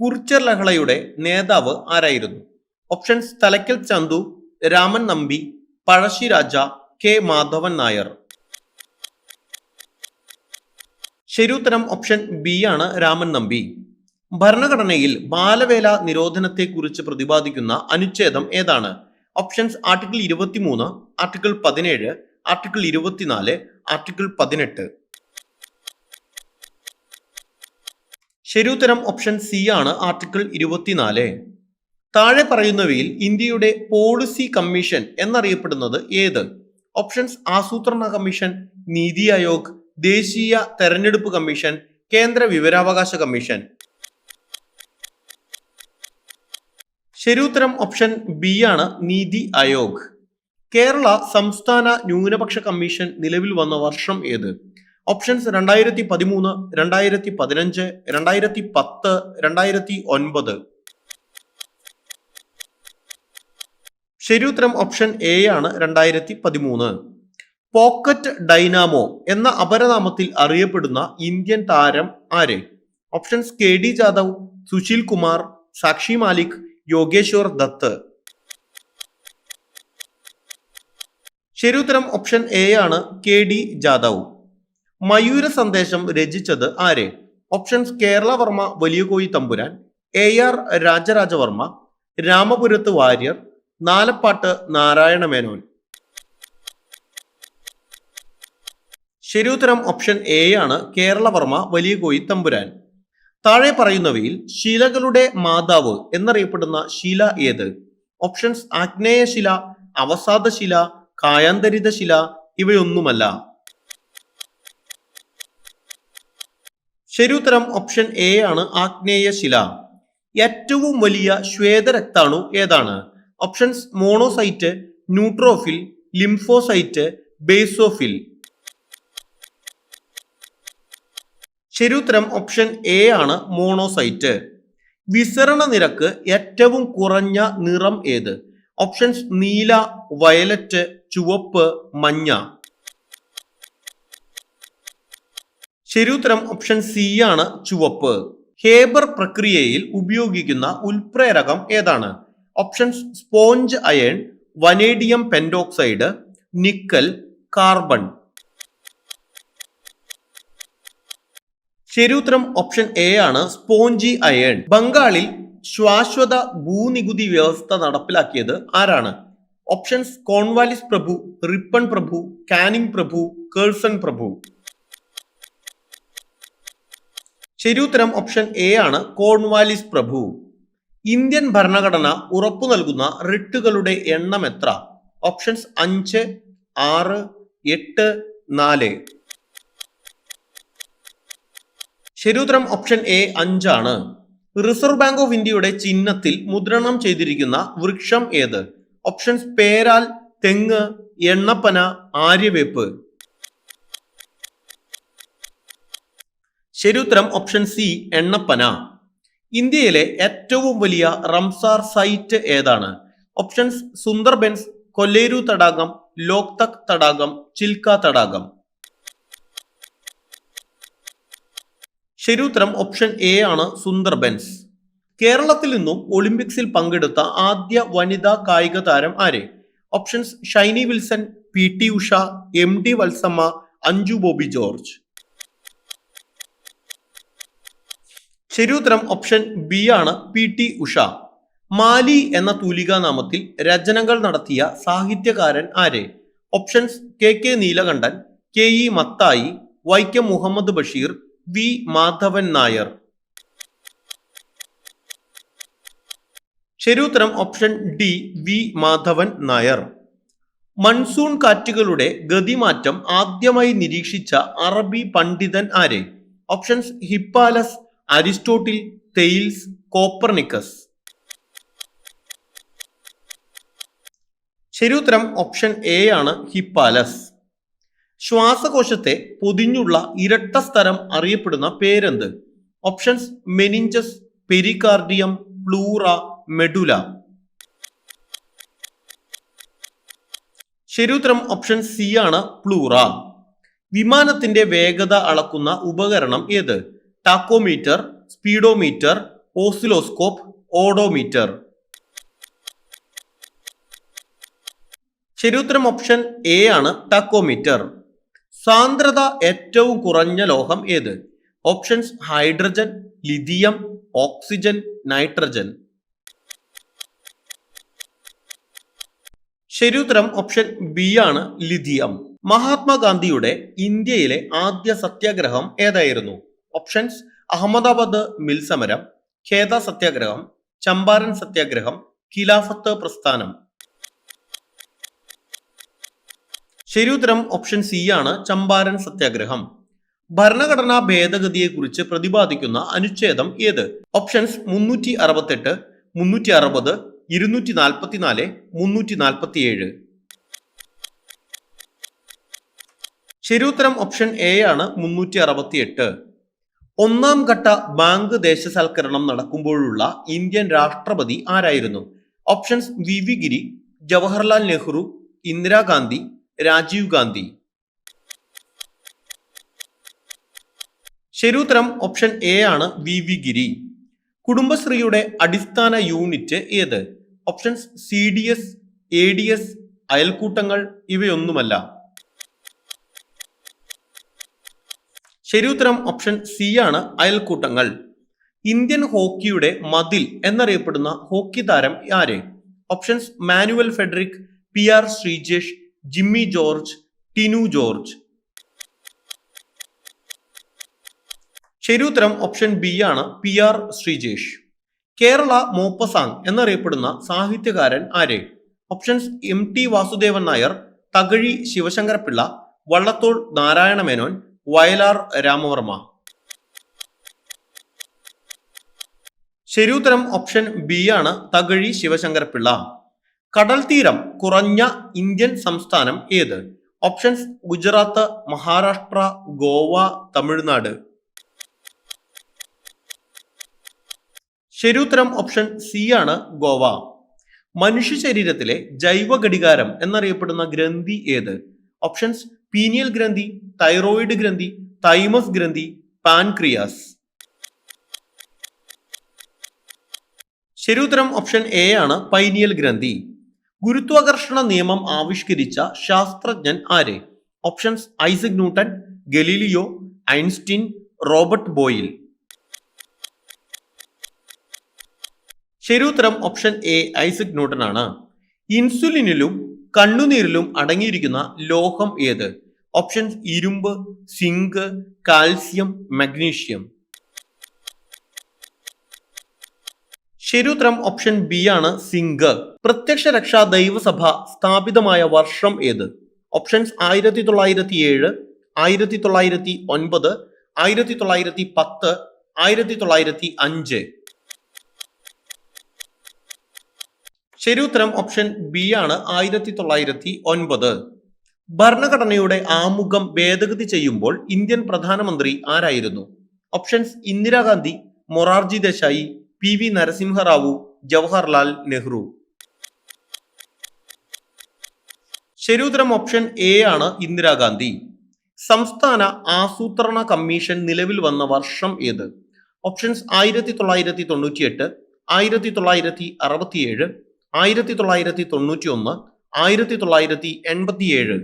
കുർച്ചർ ലഹളയുടെ നേതാവ് ആരായിരുന്നു? Options Thalakkal Chandu Raman Nambi Pazhassi Raja K Madhavan Nair. ശരിയുത്തരം option B ആണ് രാമൻ നമ്പി. ഭരണഘടനയിൽ ബാലവേല നിരോധനത്തെക്കുറിച്ച് പ്രതിപാദിക്കുന്ന അനുച്ഛേദം ഏതാണ്? ഓപ്ഷൻസ് ആർട്ടിക്കിൾ ഇരുപത്തിമൂന്ന് ആർട്ടിക്കിൾ പതിനേഴ് ആർട്ടിക്കിൾ ഇരുപത്തിനാല് ആർട്ടിക്കിൾ പതിനെട്ട്. ശരിയുത്തരം ഓപ്ഷൻ സി ആണ് ആർട്ടിക്കിൾ ഇരുപത്തിനാല്. താഴെ പറയുന്നവയിൽ ഇന്ത്യയുടെ പോളിസി കമ്മീഷൻ എന്നറിയപ്പെടുന്നത് ഏത്? ഓപ്ഷൻസ് ആസൂത്രണ കമ്മീഷൻ നീതി ആയോഗ് ദേശീയ തെരഞ്ഞെടുപ്പ് കമ്മീഷൻ കേന്ദ്ര വിവരാവകാശ കമ്മീഷൻ ശരിയുത്തരം ഓപ്ഷൻ ബി ആണ് നീതി ആയോഗ്. കേരള സംസ്ഥാന ന്യൂനപക്ഷ കമ്മീഷൻ നിലവിൽ വന്ന വർഷം ഏത്? ഓപ്ഷൻസ് രണ്ടായിരത്തി പതിമൂന്ന് രണ്ടായിരത്തി പതിനഞ്ച് രണ്ടായിരത്തി പത്ത് രണ്ടായിരത്തി ഒൻപത് ശരിയുത്തരം ഓപ്ഷൻ എ ആണ് രണ്ടായിരത്തി പതിമൂന്ന് പോക്കറ്റ് ഡൈനാമോ എന്ന അപരനാമത്തിൽ അറിയപ്പെടുന്ന ഇന്ത്യൻ താരം ആര്? Options K D Jadhav Sushil Kumar Sakshi Malik Yogeshwar Dutt. ശരിയുത്തരം ഓപ്ഷൻ എ ആണ് കെ ഡി ജാദവ്. മയൂര സന്ദേശം രചിച്ചത് ആര്? Options Keralavarma Valiyakoyi Thampuran A R Rajarajavarma Ramapurathu Warrier Nalappattu Narayana Menon. ശരിയുത്തരം ഓപ്ഷൻ എ ആണ് കേരളവർമ്മ വലിയകോയി തമ്പുരാൻ. താഴെ പറയുന്നവയിൽ ശിലകളുടെ മാതാവ് എന്നറിയപ്പെടുന്ന ശില ഏത്? ഓപ്ഷൻസ് ആഗ്നേയശില അവസാദശില കായാന്തരിത ശില ഇവയൊന്നുമല്ല. ശരിയുത്തരം ഓപ്ഷൻ എ ആണ് ആഗ്നേയ ശില. ഏറ്റവും വലിയ ശ്വേതരക്താണു ഏതാണ്? Options monocyte neutrophil lymphocyte basophil ശരിയുത്തരം ഓപ്ഷൻ എ ആണ് മോണോസൈറ്റ് വിസരണ നിരക്ക് ഏറ്റവും കുറഞ്ഞ നിറം ഏത്? ഓപ്ഷൻസ് നീല വയലറ്റ് ചുവപ്പ് മഞ്ഞ. ശരിയുത്തരം ഓപ്ഷൻ സി ആണ് ചുവപ്പ്. ഹേബർ പ്രക്രിയയിൽ ഉപയോഗിക്കുന്ന ഉൽപ്രേരകം ഏതാണ്? Options sponge iron vanadium pentoxide nickel carbon ശരിയുത്തരം ഓപ്ഷൻ എ ആണ് സ്പോഞ്ചി അയൺ ബംഗാളിൽ ശാശ്വത ഭൂനികുതി വ്യവസ്ഥ നടപ്പിലാക്കിയത് ആരാണ്? ഓപ്ഷൻസ് കോൺവാലിസ് പ്രഭു റിപ്പൺ പ്രഭു കാനിങ് പ്രഭു കേഴ്സൺ പ്രഭു. ശരിയുത്തരം ഓപ്ഷൻ എ ആണ് കോൺവാലിസ് പ്രഭു. ഇന്ത്യൻ ഭരണഘടന ഉറപ്പു നൽകുന്ന റിട്ടുകളുടെ എണ്ണം എത്ര? ഓപ്ഷൻസ് അഞ്ച് ആറ് എട്ട് നാല്. ശരിയുത്തരം ഓപ്ഷൻ എ അഞ്ചാണ്. റിസർവ് ബാങ്ക് ഓഫ് ഇന്ത്യയുടെ ചിഹ്നത്തിൽ മുദ്രണം ചെയ്തിരിക്കുന്ന വൃക്ഷം ഏത്? ഓപ്ഷൻസ് പേരാൽ തെങ്ങ് എണ്ണപ്പന ആര്യവേപ്പ്. ശരിയുത്തരം ഓപ്ഷൻ സി എണ്ണപ്പന. ഇന്ത്യയിലെ ഏറ്റവും വലിയ റംസാർ സൈറ്റ് ഏതാണ്? ഓപ്ഷൻസ് സുന്ദർബെൻസ് കൊല്ലേരു തടാകം ലോക്തക് തടാകം ചിൽക്ക തടാകം. ശരിയുത്തരം ഓപ്ഷൻ എ ആണ് സുന്ദർബെൻസ് കേരളത്തിൽ നിന്നും ഒളിമ്പിക്സിൽ പങ്കെടുത്ത ആദ്യ വനിതാ കായിക താരം ആര്? Options Shiny Wilson P T Usha M D Valsamma Anju Bobby George. ശരിയുത്തരം ഓപ്ഷൻ ബി ആണ് പി ടി ഉഷ. മാലി എന്ന തൂലികാ നാമത്തിൽ രചനകൾ നടത്തിയ സാഹിത്യകാരൻ ആരെ? Options K K Neelakantan K E Mathai Vaikom Muhammad Basheer V Madhavan Nair. ശരിയുത്തരം option D V Madhavan Nair. Monsoon കാറ്റുകളുടെ ഗതിമാറ്റം ആദ്യമായി നിരീക്ഷിച്ച അറബി പണ്ഡിതൻ ആരെ? Options Hippalus Aristotle Thales Copernicus. ശരിയുത്തരം ഓപ്ഷൻ എ ആണ് ഹിപ്പാലസ്. ശ്വാസകോശത്തെ പൊതിഞ്ഞുള്ള ഇരട്ട സ്ഥലം അറിയപ്പെടുന്ന പേരെന്ത്? Options meninges pericardium pleura medulla. ശരിയുത്തരം ഓപ്ഷൻ സി ആണ് പ്ലൂറ. വിമാനത്തിന്റെ വേഗത അളക്കുന്ന ഉപകരണം ഏത്? Tachometer speedometer oscilloscope odometer. ശരിയുത്തരം ഓപ്ഷൻ എ ആണ് ടാക്കോമീറ്റർ. സാന്ദ്രത ഏറ്റവും കുറഞ്ഞ ലോഹം ഏത്? Options hydrogen lithium oxygen nitrogen. ശരിയുത്തരം ഓപ്ഷൻ ബി ആണ് ലിഥിയം. മഹാത്മാഗാന്ധിയുടെ ഇന്ത്യയിലെ ആദ്യ സത്യാഗ്രഹം ഏതായിരുന്നു? ഓപ്ഷൻസ് അഹമ്മദാബാദ് മിൽ സമരം ഖേദ സത്യാഗ്രഹം ചമ്പാരൻ സത്യാഗ്രഹം ഖിലാഫത്ത് പ്രസ്ഥാനം. ശരിയുത്തരം ഓപ്ഷൻ സി ആണ് ചമ്പാരൻ സത്യാഗ്രഹം. ഭരണഘടനാ ഭേദഗതിയെക്കുറിച്ച് പ്രതിപാദിക്കുന്ന അനുച്ഛേദം ഏത്? ഓപ്ഷൻസ് മുന്നൂറ്റി അറുപത്തെട്ട് മുന്നൂറ്റി അറുപത് ഇരുന്നൂറ്റി നാൽപ്പത്തിനാല് മുന്നൂറ്റി നാൽപ്പത്തിയേഴ് ശരിയുത്തരം ഓപ്ഷൻ എ ആണ് മുന്നൂറ്റി അറുപത്തിയെട്ട് ഒന്നാം ഘട്ട ബാങ്ക് ദേശസൽക്കരണം നടക്കുമ്പോഴുള്ള ഇന്ത്യൻ രാഷ്ട്രപതി ആരായിരുന്നു? Options V V Giri Jawaharlal Nehru Indira Gandhi Rajiv Gandhi. ശരിയുത്തരം ഓപ്ഷൻ എ ആണ് വി വി ഗിരി കുടുംബശ്രീയുടെ അടിസ്ഥാന യൂണിറ്റ് ഏത്? Options C D S A D S അയൽക്കൂട്ടങ്ങൾ ഇവയൊന്നുമല്ല. ശരിയുത്തരം ഓപ്ഷൻ സി ആണ് അയൽക്കൂട്ടങ്ങൾ. ഇന്ത്യൻ ഹോക്കിയുടെ മതിൽ എന്നറിയപ്പെടുന്ന ഹോക്കി താരം ആര്? Options Manuel Frederick P R Sreejesh Jimmy George Tinu George. ശരിയുത്തരം ഓപ്ഷൻ ബി ആണ് P R Sreejesh. Kerala Maupassant എന്നറിയപ്പെടുന്ന സാഹിത്യകാരൻ ആര്? Options M T Vasudevan Nair Thakazhi Sivasankara Pillai Vallathol Narayana Menon Vayalar Ramavarma. ശരിയുത്തരം option B ആണ് തകഴി ശിവശങ്കരപിള്ള കടൽ തീരം കുറഞ്ഞ ഇന്ത്യൻ സംസ്ഥാനം ഏത്? ഓപ്ഷൻസ് ഗുജറാത്ത് മഹാരാഷ്ട്ര ഗോവ തമിഴ്നാട്. ശരിയുത്തരം ഓപ്ഷൻ സി ആണ് ഗോവ. മനുഷ്യ ശരീരത്തിലെ ജൈവ ഘടികാരം എന്നറിയപ്പെടുന്ന ഗ്രന്ഥി ഏത്? ഓപ്ഷൻസ് പീനിയൽ ഗ്രന്ഥി തൈറോയിഡ് ഗ്രന്ഥി തൈമസ് ഗ്രന്ഥി പാൻക്രിയാസ് ശരിയുത്തരം ഓപ്ഷൻ എ ആണ് പൈനിയൽ ഗ്രന്ഥി. ഗുരുത്വാകർഷണ നിയമം ആവിഷ്കരിച്ച ശാസ്ത്രജ്ഞൻ ആര്? Options Isaac Newton Galileo Einstein Robert Boyle ശരിയുത്തരം ഓപ്ഷൻ എ ഐസക് ന്യൂട്ടൺ ആണ്. ഇൻസുലിനിലും കണ്ണുനീരിലും അടങ്ങിയിരിക്കുന്ന ലോഹം ഏത്? ഓപ്ഷൻസ് ഇരുമ്പ് സിങ്ക് കാൽസ്യം മഗ്നീഷ്യം. ശരിയുത്തരം ഓപ്ഷൻ ബി ആണ് സിങ്ക്. പ്രത്യക്ഷ രക്ഷാ ദൈവസഭ സ്ഥാപിതമായ വർഷം ഏത്? ഓപ്ഷൻസ് ആയിരത്തി തൊള്ളായിരത്തി ഏഴ് ആയിരത്തി തൊള്ളായിരത്തി ഒൻപത് ആയിരത്തി തൊള്ളായിരത്തി പത്ത് ആയിരത്തി തൊള്ളായിരത്തി അഞ്ച് ശരിയുത്തരം ഓപ്ഷൻ ബി ആണ് ആയിരത്തി തൊള്ളായിരത്തി ഒൻപത്. ഭരണഘടനയുടെ ആമുഖം ഭേദഗതി ചെയ്യുമ്പോൾ ഇന്ത്യൻ പ്രധാനമന്ത്രി ആരായിരുന്നു? Options Indira Gandhi Morarji Desai P V Narasimha Rao Jawaharlal Nehru. ശരിയുത്തരം ഓപ്ഷൻ എ ആണ് ഇന്ദിരാഗാന്ധി. സംസ്ഥാന ആസൂത്രണ കമ്മീഷൻ നിലവിൽ വന്ന വർഷം ഏത്? ഓപ്ഷൻസ് ആയിരത്തി തൊള്ളായിരത്തി തൊണ്ണൂറ്റിയെട്ട് ആയിരത്തി തൊള്ളായിരത്തി അറുപത്തിയേഴ് ആയിരത്തി തൊള്ളായിരത്തി തൊണ്ണൂറ്റി ഒന്ന് ആയിരത്തി തൊള്ളായിരത്തി എൺപത്തിയേഴ്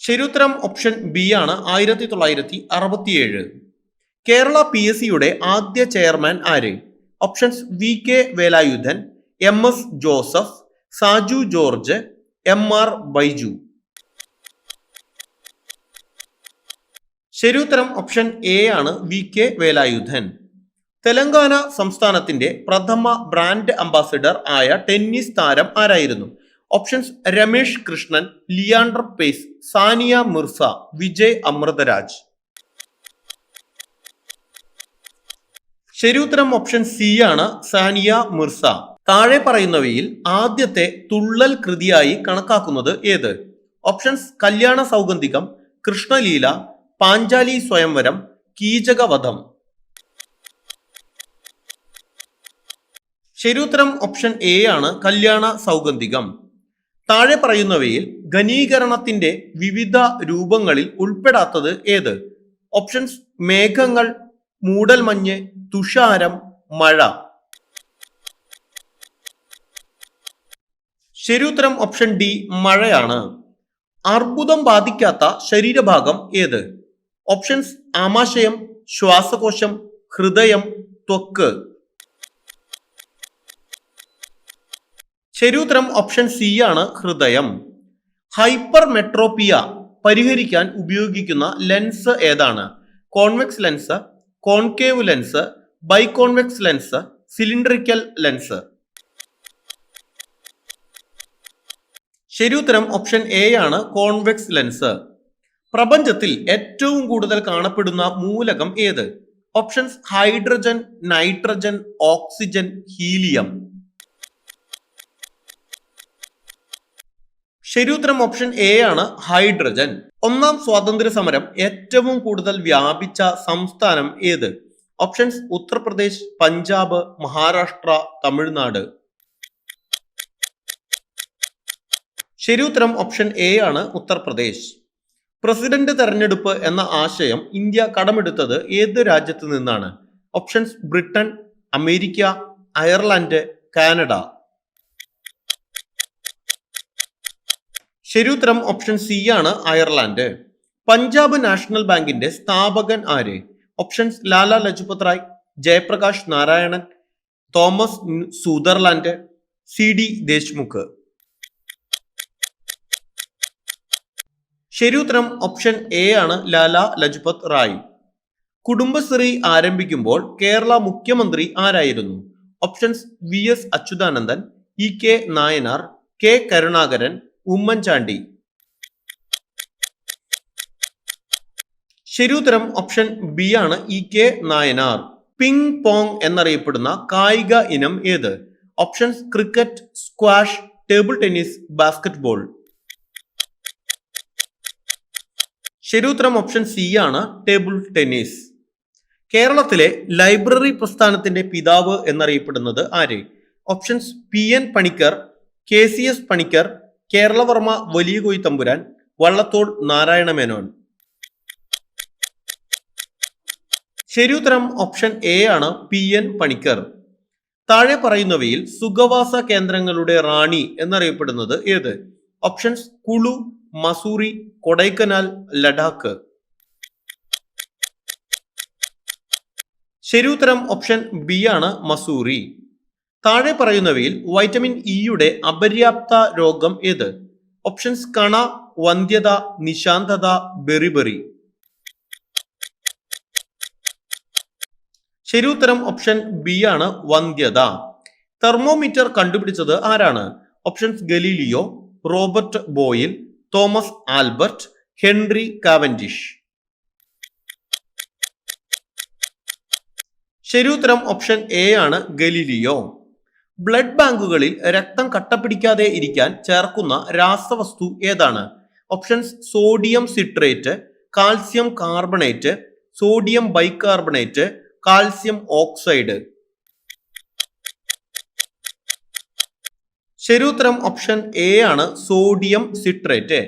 ശരിയുത്തരം ഓപ്ഷൻ ബി ആണ് ആയിരത്തി തൊള്ളായിരത്തി അറുപത്തിയേഴ് കേരള പി എസ് സിയുടെ ആദ്യ ചെയർമാൻ ആര്? Options V K Velayudhan M S Joseph Saju George M R Baiju. ശരിയുത്തരം ഓപ്ഷൻ എ ആണ് വി കെ വേലായുധൻ. തെലങ്കാന സംസ്ഥാനത്തിന്റെ പ്രഥമ ബ്രാൻഡ് അംബാസിഡർ ആയ ടെന്നീസ് താരം ആരായിരുന്നു? ഓപ്ഷൻസ് രമേഷ് കൃഷ്ണൻ ലിയാണ്ടർ പേസ് സാനിയ മിർസ വിജയ് അമൃതരാജ്. ശരിയുത്തരം ഓപ്ഷൻ സി ആണ് സാനിയ മിർസ. താഴെ പറയുന്നവയിൽ ആദ്യത്തെ തുള്ളൽ കൃതിയായി കണക്കാക്കുന്നത് ഏത്? ഓപ്ഷൻസ് കല്യാണ സൗഗന്ധികം കൃഷ്ണലീല പാഞ്ചാലി സ്വയംവരം കീചകവധം. ശരിയുത്തരം ഓപ്ഷൻ എ ആണ് കല്യാണ സൗഗന്ധികം. താഴെ പറയുന്നവയിൽ ഘനീകരണത്തിന്റെ വിവിധ രൂപങ്ങളിൽ ഉൾപ്പെടാത്തത് ഏത്? ഓപ്ഷൻസ് മേഘങ്ങൾ മൂടൽമഞ്ഞ് തുഷാരം മഴ. ശരിയുത്തരം ഓപ്ഷൻ ഡി മഴയാണ്. അർബുദം ബാധിക്കാത്ത ശരീരഭാഗം ഏത്? ഓപ്ഷൻസ് ആമാശയം ശ്വാസകോശം ഹൃദയം ത്വക്ക്. ശരിയുത്തരം ഓപ്ഷൻ സി ആണ് ഹൃദയം. ഹൈപ്പർ മെട്രോപ്പിയ പരിഹരിക്കാൻ ഉപയോഗിക്കുന്ന ലെൻസ് ഏതാണ്? Convex lens concave lens biconvex lens cylindrical lens ശരിയുത്തരം ഓപ്ഷൻ എ ആണ് കോൺവെക്സ് ലെൻസ് പ്രപഞ്ചത്തിൽ ഏറ്റവും കൂടുതൽ കാണപ്പെടുന്ന മൂലകം ഏത്? Options hydrogen nitrogen oxygen helium ശരിയുത്തരം ഓപ്ഷൻ എ ആണ് ഹൈഡ്രജൻ. ഒന്നാം സ്വാതന്ത്ര്യ സമരം ഏറ്റവും കൂടുതൽ വ്യാപിച്ച സംസ്ഥാനം ഏത്? ഓപ്ഷൻസ് ഉത്തർപ്രദേശ് പഞ്ചാബ് മഹാരാഷ്ട്ര തമിഴ്നാട്. ശരിയുത്തരം ഓപ്ഷൻ എ ആണ് ഉത്തർപ്രദേശ്. പ്രസിഡന്റ് തെരഞ്ഞെടുപ്പ് എന്ന ആശയം ഇന്ത്യ കടമെടുത്തത് ഏത് രാജ്യത്ത് നിന്നാണ്? Options Britain America Ireland Canada. ശരിയുത്തരം ഓപ്ഷൻ സി ആണ് അയർലാൻഡ് പഞ്ചാബ് നാഷണൽ ബാങ്കിന്റെ സ്ഥാപകൻ ആര്? Options Lala Lajpat Rai Jayaprakash Narayanan Thomas Sutherland C D Deshmukh. ശരിയുത്തരം ഓപ്ഷൻ എ ആണ് ലാല ലജ്പത് റായ് കുടുംബശ്രീ ആരംഭിക്കുമ്പോൾ കേരള മുഖ്യമന്ത്രി ആരായിരുന്നു? Options V S Achuthanandan E K Nayanar K Karunakaran Oommen Chandy. ശരിയുത്തരം ഓപ്ഷൻ ബി ആണ് E K Nayanar. Ping pong എന്നറിയപ്പെടുന്ന കായിക ഇനം ഏത്? Options cricket squash table tennis basketball. ശരിയുത്തരം ഓപ്ഷൻ സി ആണ് ടേബിൾ ടെന്നീസ്. കേരളത്തിലെ ലൈബ്രറി പ്രസ്ഥാനത്തിന്റെ പിതാവ് എന്നറിയപ്പെടുന്നത് ആര്? Options P N Panicker K C S Panicker Kerala Varma Valiya Koil Thampuran Vallathol Narayana Menon ശരിയുത്തരം ഓപ്ഷൻ എ ആണ് പി എൻ പണിക്കർ. താഴെ പറയുന്നവയിൽ സുഖവാസ കേന്ദ്രങ്ങളുടെ റാണി എന്നറിയപ്പെടുന്നത് ഏത്? ഓപ്ഷൻസ് കുളു മസൂറി കൊടൈക്കനാൽ ലഡാക്ക്. ശരിയുത്തരം ഓപ്ഷൻ ബി ആണ് മസൂറി. താഴെ പറയുന്നവയിൽ വൈറ്റമിൻ ഇയുടെ അപര്യാപ്ത രോഗം ഏത്? ഓപ്ഷൻസ് കണ വന്ധ്യത നിശാന്തത ബെറിബെറി. ഉത്തരം ഓപ്ഷൻ ബി ആണ് വന്ധ്യത. തെർമോമീറ്റർ കണ്ടുപിടിച്ചത് ആരാണ്? Options Galileo Robert Boyle Thomas Albert Henry Cavendish. ശരി ഉത്തരം ഓപ്ഷൻ എ ആണ് ഗലീലിയോ. ബ്ലഡ് ബാങ്കുകളിൽ രക്തം കട്ടപിടിക്കാതെ ഇരിക്കാൻ ചേർക്കുന്ന രാസവസ്തു ഏതാണ്? Options sodium citrate calcium carbonate sodium bicarbonate calcium oxide. ശരിയുത്തരം ഓപ്ഷൻ എ ആണ് സോഡിയം സിട്രേറ്റ്.